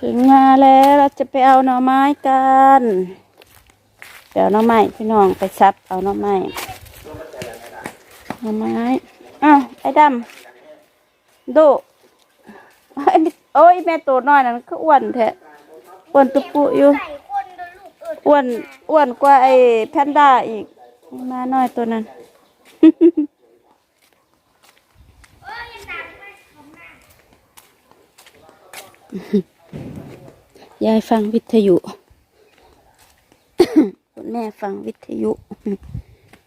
ถึงมาแล้วเราจะไปเอาหน่อไม้กันไปเอาหน่อไม้พี่น้องไปซับเอาหน่อไม้หน่อไม้อ้าวไอ้ดำดูไอ้นี่โอ้ยแม่ตัวน้อยนั่นก็อ้วนแท้อ้วนตุปุอยู่อิดอ้วนอ้วนกว่าไอ้แพนด้าอีกมาน้อยตัวนั้นอ ยายฟังวิทยุ คุณแม่ฟังวิทยุ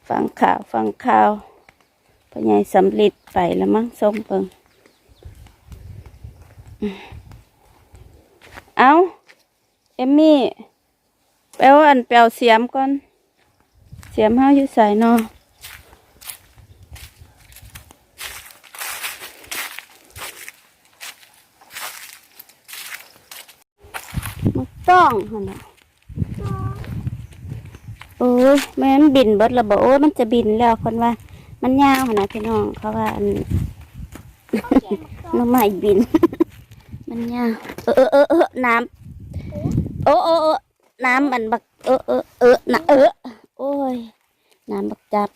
ฟังข่าวฟังข่าวพ่อใหญ่สำลิดไปแล้วมั้งส่งเปิงเอาเอมมี่แปลว่าอันแปลวเสียมก่อน เสียมห้าอยู่ใส่นอ ต้องหั่นน่ะโอ้ยแม่มันบินเบิดระเบโอ้ยมันจะบินแล้วคนว่า มันยาวหั่นนะพี่น้องเขาว่าอันน้ำไม่บิน มันยาวเออเออเออเออน้ำโอ้โอ้โอ้น้ำมันบักเออเออเออนะเออโอ้ยน้ำบักจับ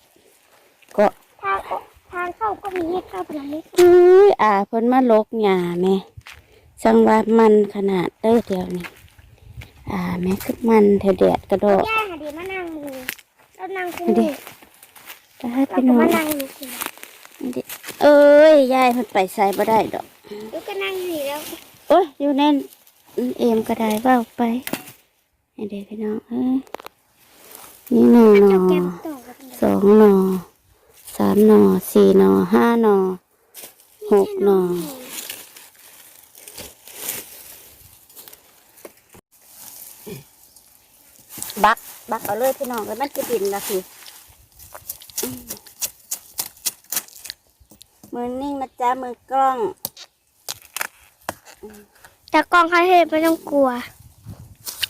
ก็ทางก็ทางเข้าก็มีให้เข้าไปแล้วนี่อุ้ยอ่าเพิ่นมาลกหญ้าแม่สังว่ามันขนาดเด้อเดียวนี่ อ่าแม่คือมันแถวแดดกระโดดย่าหาดีมานั่งดูเรานั่งคุยดิก็ให้เราพี่ก็น้องมานั่งอยู่สิดิเอ้ยยายเพิ่นไปใส่บ่ได้ดอกลูกก็นั่งอยู่แล้วโอ้ยอยู่แน่นเอ็มก็ได้เบ้าไปให้เด็กพี่น้องเอ้ยนี่หนึ่งหนเราอแก้มต่อกันสองหนอสามหนอสี่หนอห้าหนอหกหนอ บัก บักเอาเลยพี่น้องแล้วมันจะบินละคืออืมมือนิ่งนะจ๊ะมือกล้องแต่กล้องเขาเห็นไม่ต้องกลัว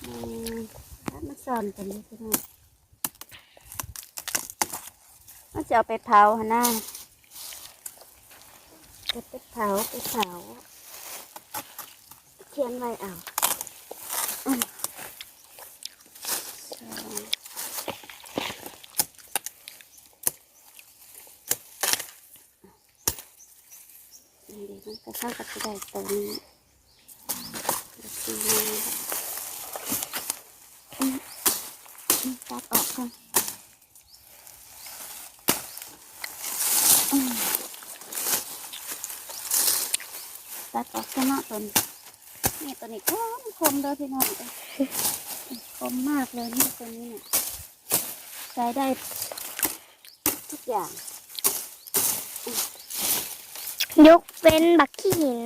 อืมแล้วมันสอนกันนี่พี่น้องมันจะเอาไปเผาหนน้าจะไปเผาไปเผาเขียนไว้เอาอืมสองนี่ เดี๋ยวมันก็เข้ากับกระไดตัวนี้แล้วก็อืมอืมตัดออกก่อนตัดออกซะเนาะตัวนี้นี่ตัวนี้คมคมเด้อพี่น้องคมมากเลยนี่ตัวนี้เนี่ยใช้ได้ทุกอย่าง ยกเว้นบักขี้หิน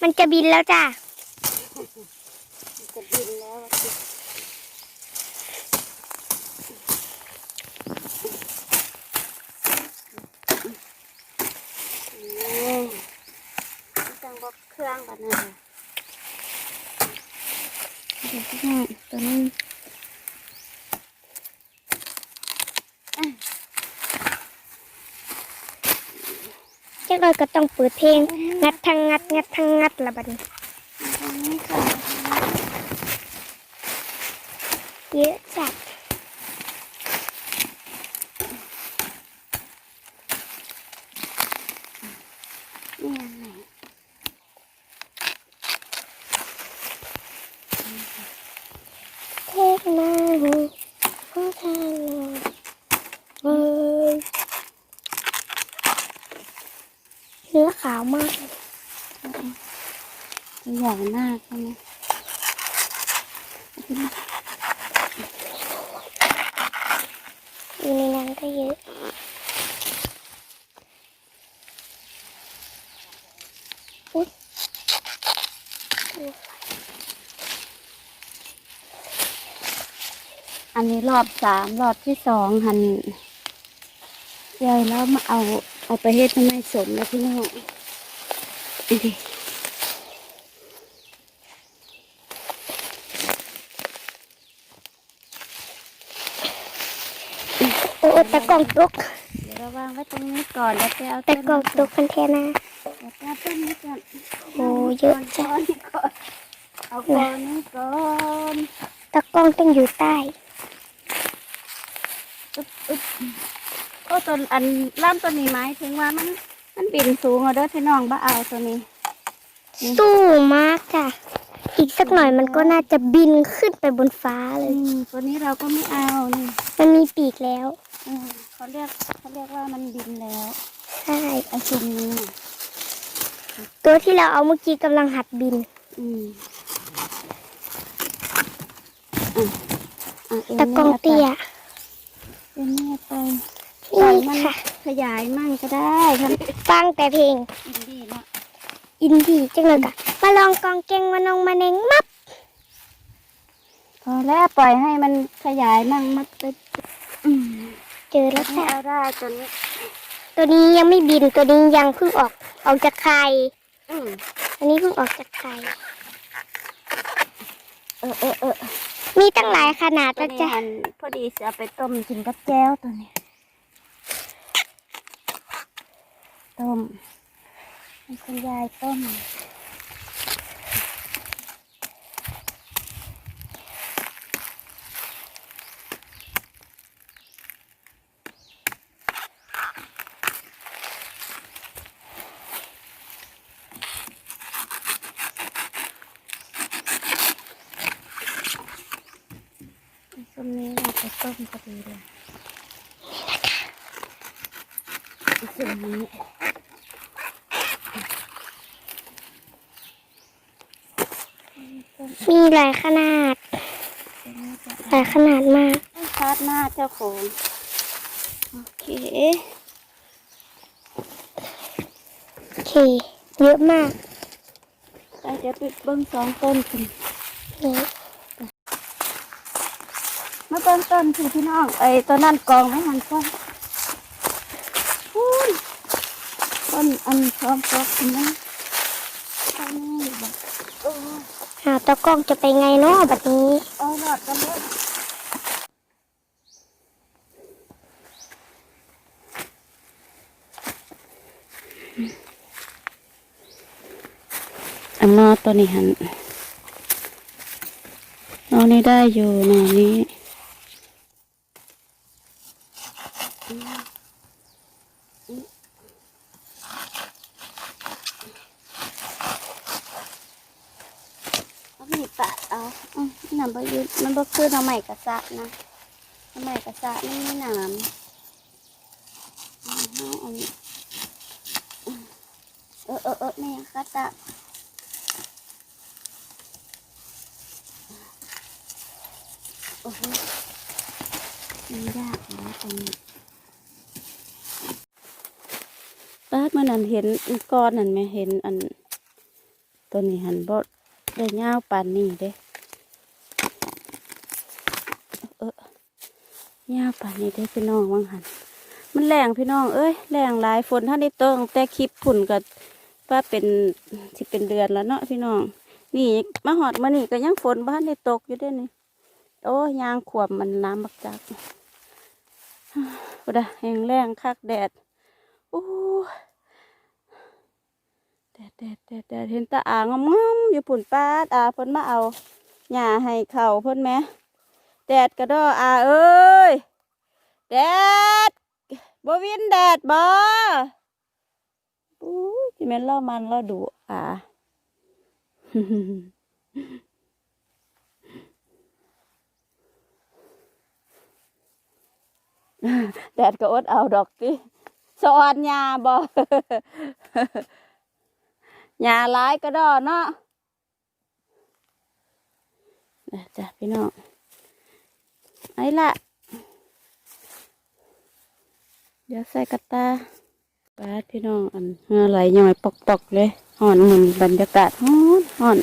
มันจะบินแล้วจ้ะมันจะบินแล้วอะสินี่จังบอกเครื่องแบบนั้นเลยเดี๋ยวพี่ น้องตัวนี้เจ้าเลยก็ต้องเปิดเพลง งัดทางงัดงัดทางงัดละบัดนี้เยอะจัด นี่ยังไง เทศนาหูหูทางเฮ้ยเนื้อขาว มากตัวใหญ่มากใช่ไหมอยู่ในนั้นก็เยอะอุ๊ยอันนี้รอบสามรอบที่สองหันใหญ่แล้วมาเอาเอาไปเฮ็ดทำไมสมแล้วพี่น้อง โอ้ต่กล่องตกเดี๋ยวเราวางไว้ตรงนี้ก่อนแล้วไปเอาต่ต้นกล่องตกคันเทนาเดี๋ยวไปเอาต้นนี้ก่อนโอ้เยอะจังเอาก่อนนี่ก่อนตะกล้องต้องอยู่ใต้อึ๊บอึ๊บโอ้ตัวอันล่ามตัวนี้ไหมถึงว่ามัน มันบินสูงเอาเด้อพี่น้องบ้าเอาตัวนี้ สู้มากจ้ะอีกสักหน่อยมันก็น่าจะบินขึ้นไปบนฟ้าเลอืยมตัวนี้เราก็ไม่เอานี่มันมีปีกแล้วอืมเขาเรียกเขาเรียกว่ามันบินแล้ว ใช่ไอ้ชุมนี้น่ะตัวที่เราเอาเมื่อกี้กำลังหัดบิน อืมอะอะเอ็นตะกล้องเตี้ยเอ็นเนี่ยไปปล่อยมัน นี่ค่ะ ข ยายมั่งก็ได้ครับฟังแต่เพลง อินดี้เนาะอินดี้จังเลยกะมาลองกองเก่งมานองมาเนงมับพอแล้วปล่อยให้มันขยายมั่งมัดไปอืมเจอแล้วไม่จ้ะเอาได้ตัวนี้ ตัวนี้ยังไม่บินตัวนี้ยังเพิ่งออกออกจากไข่อืมอันนี้เพิ่งออกจากไข่เออเออเออมีตั้งหลายขนาดตัวนะนี้จ๊ะมันพอดีจะเอาไปต้มกินกับแจ้วตัวนี้ ต้มคุณยายต้มต้มนี้เราจะต้มพอดีเลย ส่วนนี้มีหลายขนาดส่วนนี้จะหลายขนาดมากให้ชาร์จหน้าเจ้าของโอเค โอเค เยอะมากไปเดี๋ยวไปเบิ้งสองต้นคุณนี่มาเบิ้งต้นคือพี่น้องไอ้ต้นนั่นกองไม่หันก้อนอุ้ย ต้นอันพร้อมตกนะต้นนี้แบบโอ้ยหาตะกล้องจะไปไงเนาะแบบนี้เอาหลอดกันเลยอันนอตัวนี้หันนอนี้ได้อยู่นอนี้เอามีดปัดเอา อืมหนามบยืนมันบ่คือหน้ำใหม่กระซะนะหน้ำใหม่กระซะนี่ม่หนามเออเออเออเออแม่กระซะโอ้โหมันยากนะตรงนี้ป้าดมันนั่นเห็นก้อนนั่นไหมเห็นอันตัวนี้หันบ่ได้ยาปานนี้เด้ เออ ยาวป่านนี้ได้พี่น้องว่างหันมันแรงพี่น้องเอ้ยแรงหลายฝนท่านได้เติงแต่คลิปผุ่นก็ว่าเป็นสิเป็นเดือนแล้วเนาะพี่น้อง นี่มาหอดมานี่ก็ยังฝนบ้านได้ตกอยู่ด้วยนี่โอ้ยางขวบมันน้ำบักจักก็ได้แห้งแรงคักแดดโอ้แดดแดดแดดแดดเห็นตาอ่างงอมอยู่ผุ่นป้าอาเพิ่นมาเอาหญ้าให้เข่าเพิ่นไหม แดดกระดออาเอ้ย แดดบวินแดดบ่อู้ที่แม่นเล่ามันเล่าดุอ่าแดดก็อดเอาดอกติสอนยาบ่ยาหลายกระดอเนาะจ้ะพี่น้อง ไอ้ละเดี๋ยวใส่กระตาปาดพี่น้องอันเหงื่อไหลย่อยปอกๆเลยห่อนหมุนบรรยากาศห่อนห่อน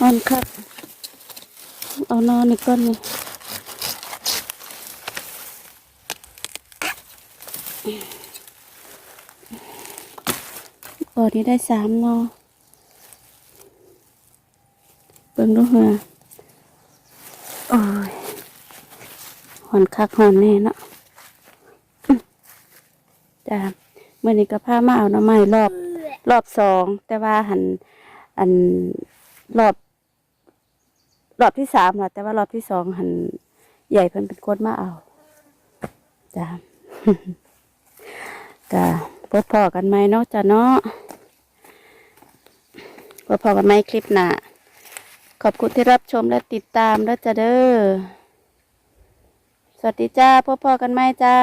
อ่อนครับ เอานอนนี่ก้อนนี่ก่อนนี้ได้สามนอเบิ่งดูเหงื่อ โอ้ยหอนคักหอนแน่เนาะจ้าเมื่อนี้ก็พามาเอาหน้ำไม้รอบ รอบสองแต่ว่าหันอันรอบ รอบที่สามล่ะแต่ว่ารอบที่สองหันใหญ่เพิ่นเป็นคนมาเอาจ้ะจ้ะพบพอกันไหมเนาะจ้ะเนาะพบพอกันไหมคลิปหน้า ขอบคุณที่รับชมและติดตามแล้วจ้ะเด้อ สวัสดีจ้าพ่อพ่อกันไหมจ้า